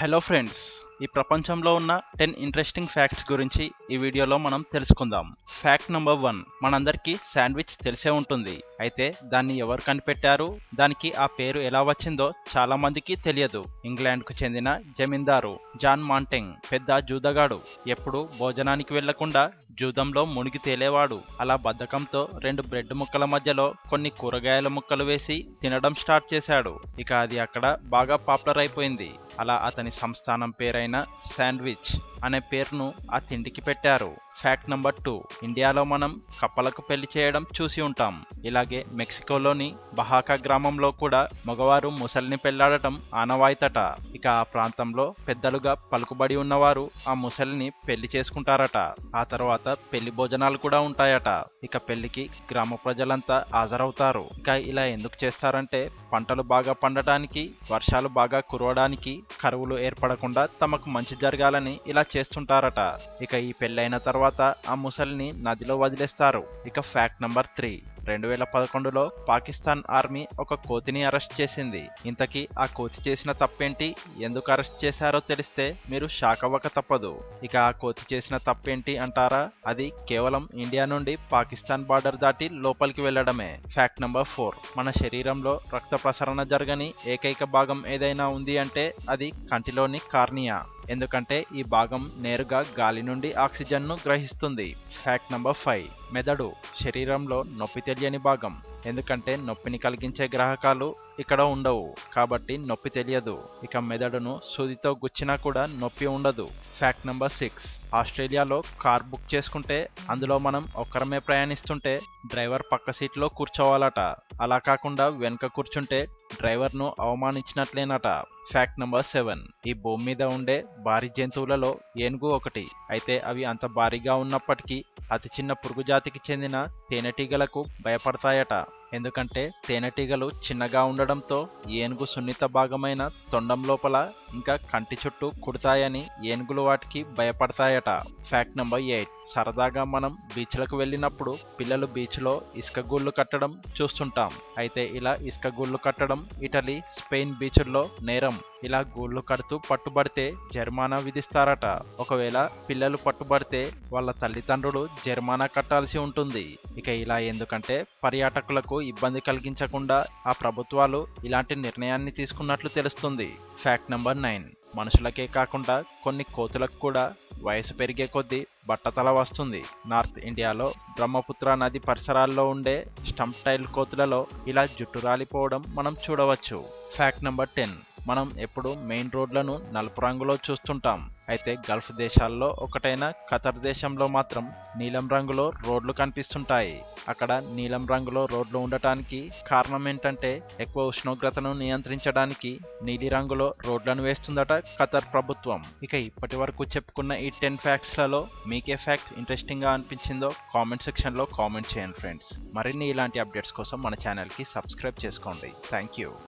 Hello friends ఈ ప్రపంచంలో ఉన్న టెన్ ఇంట్రెస్టింగ్ ఫ్యాక్ట్స్ గురించి ఈ వీడియోలో మనం తెలుసుకుందాం. ఫ్యాక్ట్ నెంబర్ వన్ మనందరికీ శాండ్విచ్ తెలిసే ఉంటుంది. అయితే దాన్ని ఎవరు కనిపెట్టారు? దానికి ఆ పేరు ఎలా వచ్చిందో చాలా మందికి తెలియదు. ఇంగ్లాండ్కు చెందిన జమీందారు జాన్ మాంటెంగ్ పెద్ద జూదగాడు ఎప్పుడు భోజనానికి వెళ్ళకుండా జూదంలో మునిగి తేలేవాడు. అలా బద్ధకంతో రెండు బ్రెడ్ ముక్కల మధ్యలో కొన్ని కూరగాయల ముక్కలు వేసి తినడం స్టార్ట్ చేశాడు. ఇక అది అక్కడ బాగా పాపులర్ అయిపోయింది. అలా అతని సంస్థానం పేరైన శాండ్విచ్ అనే పేరును ఆ తిండికి పెట్టారు. Fact number two. ఇండియాలో మనం కప్పలకు పెళ్ళి చేయడం చూసి ఉంటాం. ఇలాగే మెక్సికోలోని బహాకా గ్రామంలో కూడా మగవారు ముసలిని పెళ్ళాడటం ఆనవాయితట. ఇక ఆ ప్రాంతంలో పెద్దలుగా పలుకుబడి ఉన్నవారు ఆ ముసలిని పెళ్ళి చేసుకుంటారట. ఆ తర్వాత పెళ్ళి భోజనాలు కూడా ఉంటాయట. ఇక పెళ్ళికి గ్రామ ప్రజలంతా హాజరవుతారు. ఇక ఇలా ఎందుకు చేస్తారంటే పంటలు బాగా పండటానికి వర్షాలు బాగా కురవడానికి కరువులు ఏర్పడకుండా తమకు మంచి జరగాలని ఇలా చేస్తుంటారట. ఇక ఈ పెళ్ళైన తర్వాత ఆ ముసలిని నదిలో వదిలేస్తారు. ఇక ఫ్యాక్ట్ నంబర్ త్రీ రెండు వేల పదకొండులో పాకిస్తాన్ ఆర్మీ ఒక కోతిని అరెస్ట్ చేసింది. ఇంతకీ ఆ కోతి చేసిన తప్పేంటి? ఎందుకు అరెస్ట్ చేశారో తెలిస్తే మీరు షాక్ అవ్వక తప్పదు. ఇక ఆ కోతి చేసిన తప్పేంటి అంటారా? అది కేవలం ఇండియా నుండి పాకిస్తాన్ బార్డర్ దాటి లోపలికి వెళ్ళడమే ఫ్యాక్ట్ నంబర్ ఫోర్. మన శరీరంలో రక్త ప్రసరణ జరగని ఏకైక భాగం ఏదైనా ఉంది అంటే అది కంటిలోని కార్నియా. ఎందుకంటే ఈ భాగం నేరుగా గాలి నుండి ఆక్సిజన్ను గ్రహిస్తుంది. Fact number five. మెదడు. శరీరంలో నొప్పి తెలియని భాగం. ఎందుకంటే నొప్పిని కలిగించే గ్రాహకాలు ఇక్కడ ఉండవు. కాబట్టి నొప్పి తెలియదు. ఇక మెదడును సూదితో గుచ్చినా కూడా నొప్పి ఉండదు. ఫ్యాక్ట్ నెంబర్ సిక్స్ ఆస్ట్రేలియాలో కార్ బుక్ చేసుకుంటే అందులో మనం ఒక్కరమే ప్రయాణిస్తుంటే డ్రైవర్ పక్క సీట్లో కూర్చోవాలట. అలా కాకుండా వెనుక కూర్చుంటే డ్రైవర్ను అవమానించినట్లేనట. ఫ్యాక్ట్ నెంబర్ సెవెన్ ఈ భూమి మీద ఉండే భారీ జంతువులలో ఏనుగు ఒకటి. అయితే అవి అంత భారీగా ఉన్నప్పటికీ అతి చిన్న పురుగు జాతికి చెందిన తేనెటీగలకు భయపడతాయట. ఎందుకంటే తేనెటీగలు చిన్నగా ఉండడంతో ఏనుగు సున్నిత భాగమైన తొండం లోపల ఇంకా కంటి చుట్టూ కుడతాయని ఏనుగులు వాటికి భయపడతాయట. ఫ్యాక్ట్ నెంబర్ ఎయిట్ సరదాగా మనం బీచ్లకు వెళ్ళినప్పుడు పిల్లలు బీచ్లో ఇసుక గూళ్ళు కట్టడం చూస్తుంటాం. అయితే ఇలా ఇసుక గూళ్ళు కట్టడం ఇటలీ స్పెయిన్ బీచ్ల్లో నేరం. ఇలా గూళ్ళు కడుతూ పట్టుబడితే జరిమానా విధిస్తారట. ఒకవేళ పిల్లలు పట్టుబడితే వాళ్ళ తల్లిదండ్రులు జరిమానా కట్టాల్సి ఉంటుంది. ఇక ఇలా ఎందుకంటే పర్యాటకులకు ఇబ్బంది కలిగించకుండా ఆ ప్రభుత్వాలు ఇలాంటి నిర్ణయాన్ని తీసుకున్నట్లు తెలుస్తుంది. ఫ్యాక్ట్ నెంబర్ నైన్ మనుషులకే కాకుండా కొన్ని కోతులకు కూడా వయసు పెరిగే కొద్దీ బట్టతల వస్తుంది. నార్త్ ఇండియాలో బ్రహ్మపుత్ర నది పరిసరాల్లో ఉండే స్టంప్ టైల్ కోతులలో ఇలా జుట్టు రాలిపోవడం మనం చూడవచ్చు. ఫ్యాక్ట్ నెంబర్ టెన్ మనం ఎప్పుడు మెయిన్ రోడ్లను నలుపు రంగులో చూస్తుంటాం. అయితే గల్ఫ్ దేశాల్లో ఒకటైన ఖతర్ దేశంలో మాత్రం నీలం రంగులో రోడ్లు కనిపిస్తుంటాయి. అక్కడ నీలం రంగులో రోడ్లు ఉండటానికి కారణం ఏంటంటే ఎక్కువ ఉష్ణోగ్రతను నియంత్రించడానికి నీలి రంగులో రోడ్లను వేస్తుందట ఖతర్ ప్రభుత్వం. ఇక ఇప్పటి వరకు చెప్పుకున్న ఈ టెన్ ఫ్యాక్ట్స్లలో మీకే ఫ్యాక్ట్ ఇంట్రెస్టింగ్గా అనిపించిందో కామెంట్ సెక్షన్లో కామెంట్ చేయండి ఫ్రెండ్స్. మరిన్ని ఇలాంటి అప్డేట్స్ కోసం మన ఛానల్కి సబ్స్క్రైబ్ చేసుకోండి. Thank you